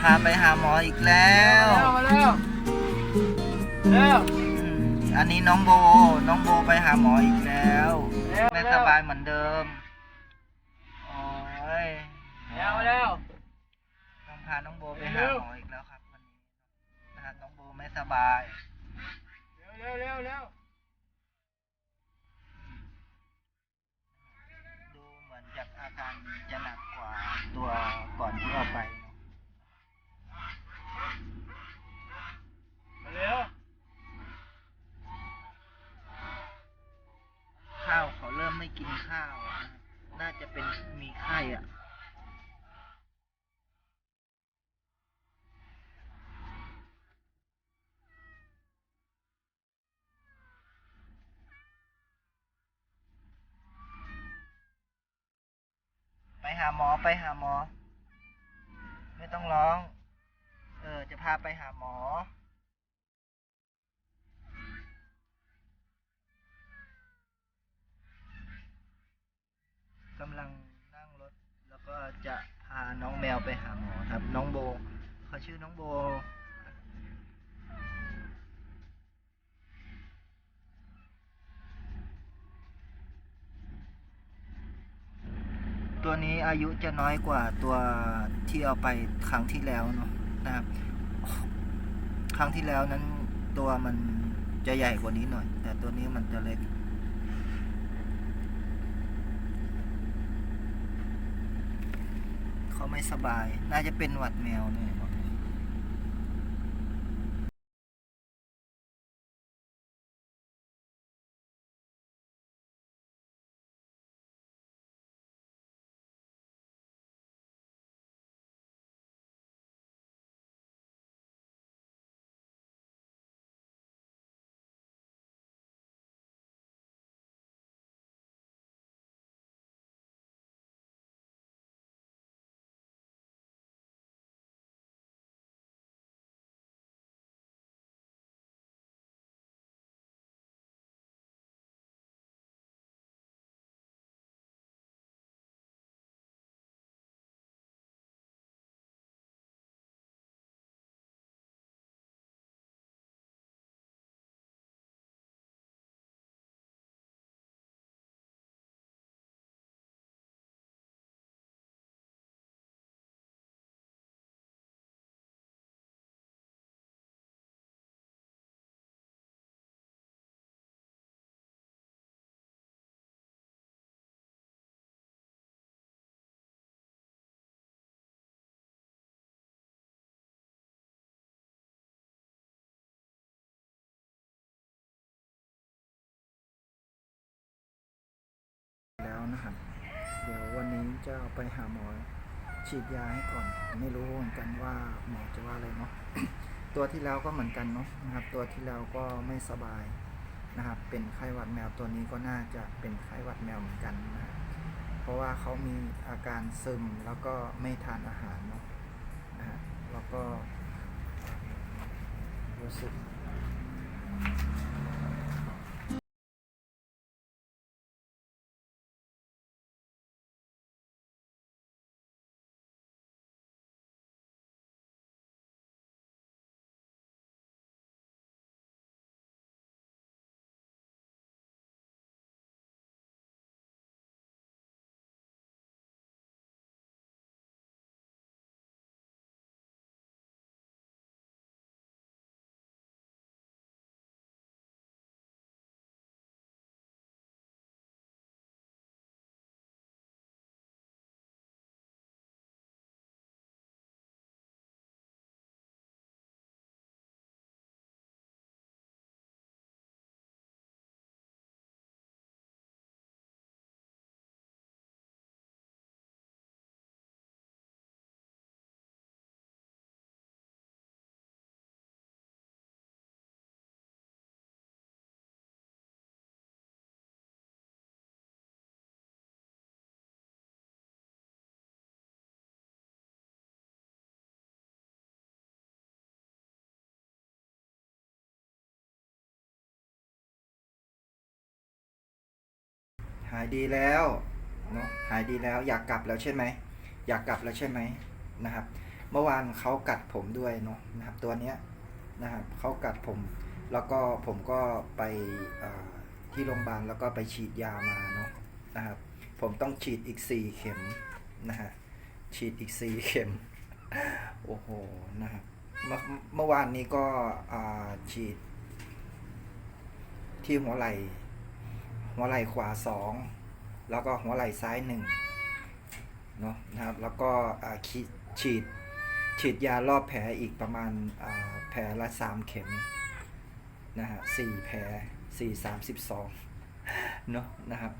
พาไปหาหมออีกแล้วมาแล้ว เร็ว อืมอันนี้น้องโบ น้องโบไปหาหมออีกแล้ว เร็ว ไม่สบายเหมือนเดิม โอ้ยเร็วเร็ว ต้องพาน้องโบไปหาหมออีกแล้วครับวันนี้นะครับน้องโบไม่สบาย กินข้าวอะน่าจะเป็นมีไข้อะ ไปหาหมอไปหาหมอ ไม่ต้องร้อง เออ จะพาไปหาหมอ กำลังนั่งรถ แล้วก็จะพาน้องแมวไปหาหมอครับ น้องโบเขาชื่อน้องโบ ตัวนี้อายุจะน้อยกว่าตัวที่เอาไปครั้งที่แล้วเนาะนะครับ ครั้งที่แล้วนั้นตัวมันจะใหญ่กว่านี้หน่อย แต่ตัวนี้มันจะเล็ก เขาไม่สบาย น่าจะเป็นหวัดแมวเนี่ย แล้วนะครับ เดี๋ยววันนี้จะเอาไปหาหมอฉีดยาให้ก่อน ไม่รู้เหมือนกันว่าหมอจะว่าอะไรเนาะ ตัวที่แล้วก็เหมือนกันเนาะนะครับ ตัวที่แล้วก็ไม่สบายนะครับ เป็นไข้หวัดแมวตัวนี้ก็น่าจะเป็นไข้หวัดแมวเหมือนกันนะเพราะว่าเขามีอาการซึมแล้วก็ไม่ทานอาหารเนาะนะฮะแล้วก็รู้สึก หายดีแล้วเนาะหายดีแล้วอยากกลับแล้วใช่ไหมอยากกลับแล้วใช่ไหมนะครับ เมื่อวานเขากัดผมด้วยเนาะนะครับตัวเนี้ยนะครับเขากัดผม แล้วก็ผมก็ไปที่โรงพยาบาลแล้วก็ไปฉีดยามาเนาะนะครับ ผมต้องฉีดอีกสี่เข็มนะฮะฉีดอีกสี่เข็มโอ้โหนะครับเมื่อเมื่อวานนี้ก็ฉีดที่หัวไหล่ หัวไหล่ขวาสองแล้วก็หัวไหล่ซ้ายหนึ่งเนาะนะครับ แล้วก็ฉีดฉีดยารอบแผลอีกประมาณแผลละสามเข็มนะฮะสี่แผลสี่สามสิบสองเนาะนะครับ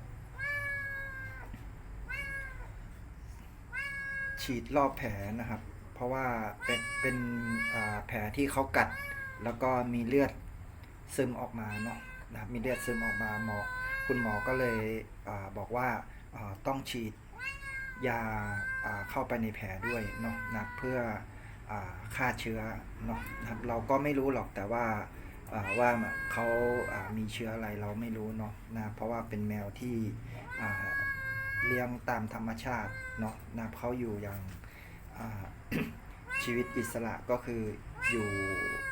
ฉีดรอบแผลนะครับ เพราะว่าเป็นเป็นแผลที่เขากัด แล้วก็มีเลือดซึมออกมาเนาะนะครับมีเลือดซึมออกมาหมอ คุณหมอก็เลยอบอกว่าต้องฉีดยาเข้าไปในแผลด้วยเนาะนะเพื่ออฆ่าเชื้อเนาะนะครับเราก็ไม่รู้หรอกแต่ว่าว่าเขาามีเชื้ออะไรเราไม่รู้เนาะนะเพราะว่าเป็นแมวที่เลี้ยงตามธรรมชาติเนาะนะครับเขาอยู่อย่างาชีวิตอิสระก็คืออยู่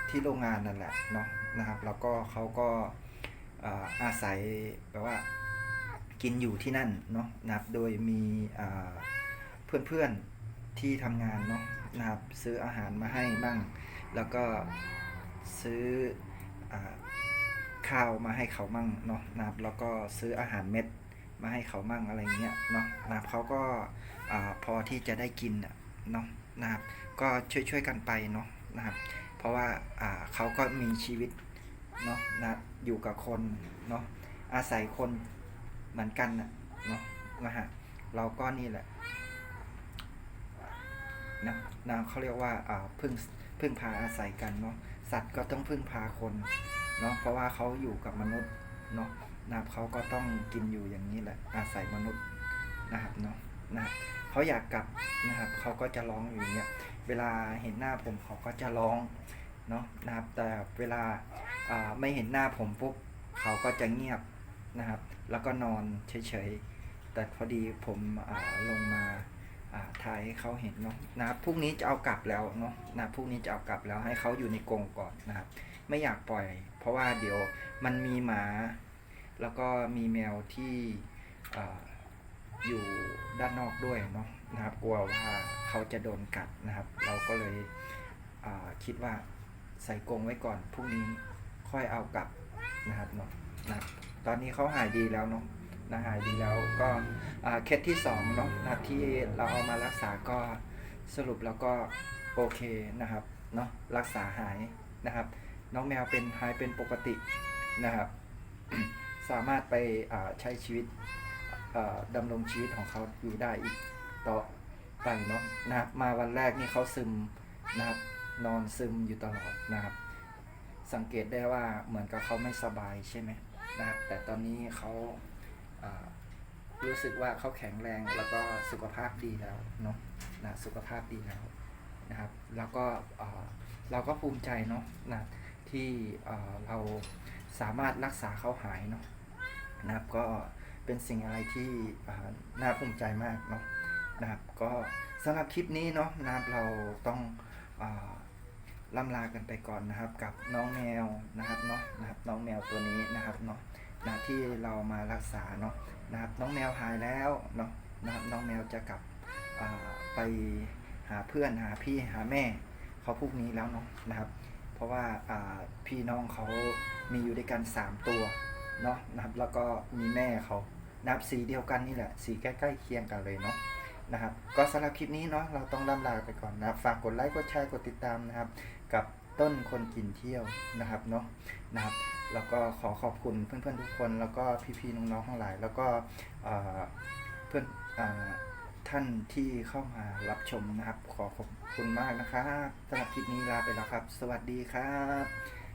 ที่โรงงานนั่นแหละเนาะนะครับ แล้วก็เขาก็ อาศัยแบบว่ากินอยู่ที่นั่นเนาะนะครับโดยมีเพื่อนๆที่ทำงานเนาะนะครับซื้ออาหารมาให้บ้าง แล้วก็ซื้ออข้าวมาให้เขามั่งเนาะนะครับแล้วก็ซื้ออาหารเม็ดมาให้เขามั่งอะไรเงี้ยเนาะนะครับเขาก็พอที่จะได้กินเนาะนะครับก็ช่วยๆกันไปเนาะนะครับเพราะว่าเขาก็มีชีวิต เนาะนะอยู่กับคนเนาะอาศัยคนเหมือนกันนะเนาะนะฮะเราก็นี่แหละนะนะเขาเรียกว่าอ่าพึ่งพึ่งพาอาศัยกันเนาะสัตว์ก็ต้องพึ่งพาคนเนาะเพราะว่าเขาอยู่กับมนุษย์เนาะนะเขาก็ต้องกินอยู่อย่างนี้แหละอาศัยมนุษย์นะครับเนาะนะครับเขาอยากกลับนะครับเขาก็จะร้องอยู่เงี้ยเวลาเห็นหน้าผมเขาก็จะร้อง เนาะนะครับ แต่เวลาไม่เห็นหน้าผมปุ๊บเขาก็จะเงียบนะครับ แล้วก็นอนเฉยๆ แต่พอดีผมลงมาถ่ายให้เขาเห็นเนาะนะครับพรุ่งนี้จะเอากลับแล้วเนาะนะพรุ่งนี้จะเอากลับแล้วให้เขาอยู่ในกรงก่อนนะครับ ไม่อยากปล่อย เพราะว่าเดี๋ยวมันมีหมา แล้วก็มีแมวที่ออยู่ด้านนอกด้วยเนาะนะครับ กลัวว่าเขาจะโดนกัดนะครับ เราก็เลยคิดว่า ใส่กรงไว้ก่อนพรุ่งนี้ค่อยเอากลับนะครับเนาะนะครับตอนนี้เขาหายดีแล้วเนาะนะหายดีแล้วก็เคสที่สองเนาะนะครับที่เราเอามารักษาก็สรุปแล้วก็โอเคนะครับเนาะรักษาหายนะครับ น้องแมวเป็นหายเป็นปกตินะครับ สามารถไปใช้ชีวิตดำรงชีวิตของเขาอยู่ได้อีกต่อไปเนาะนะครับมาวันแรกนี่เขาซึมนะครับ นอนซึมอยู่ตลอดนะครับ สังเกตได้ว่าเหมือนกับเขาไม่สบายใช่ไหมนะครับแต่ตอนนี้เขาอ่ารู้สึกว่าเขาแข็งแรงแล้วก็สุขภาพดีแล้วเนาะนะสุขภาพดีแล้วนะครับ แล้วก็เราก็ภูมิใจเนาะนะที่อ่เราสามารถรักษาเขาหายเนาะนะครับก็เป็นสิ่งอะไรที่น่าภูมิใจมากเนาะนะครับก็สำหรับคลิปนี้เนาะนะครับเราต้องอา ล่ำลากันไปก่อนนะครับ กับน้องแมวนะครับเนาะนะครับน้องแมวตัวนี้นะครับเนาะนะที่เรามารักษาเนาะนะครับ น้องแมวหายแล้วเนาะนะครับน้องแมวจะกลับไปหาเพื่อนหาพี่หาแม่เขาพวกนี้แล้วเนาะนะครับ เพราะว่าพี่น้องเขามีอยู่ด้วยกันสามตัวเนาะนะครับแล้วก็มีแม่เขานะครับสีเดียวกันนี่แหละสีใกล้ๆเคียงกันเลยเนาะนะครับ ก็สำหรับคลิปนี้เนาะเราต้องล่ำลาไปก่อนนะครับ ฝากกดไลค์กดแชร์กดติดตามนะครับ กับต้นคนกินเที่ยวนะครับเนาะนะครับแล้วก็ขอขอบคุณเพื่อนๆทุกคน แล้วก็พี่ๆน้องๆทั้งหลาย แล้วก็เพื่อนอท่านที่เข้ามารับชมนะครับ ขอขอบคุณมากนะครับสำหรับคลิปนี้ลาไปแล้วครับ สวัสดีครับ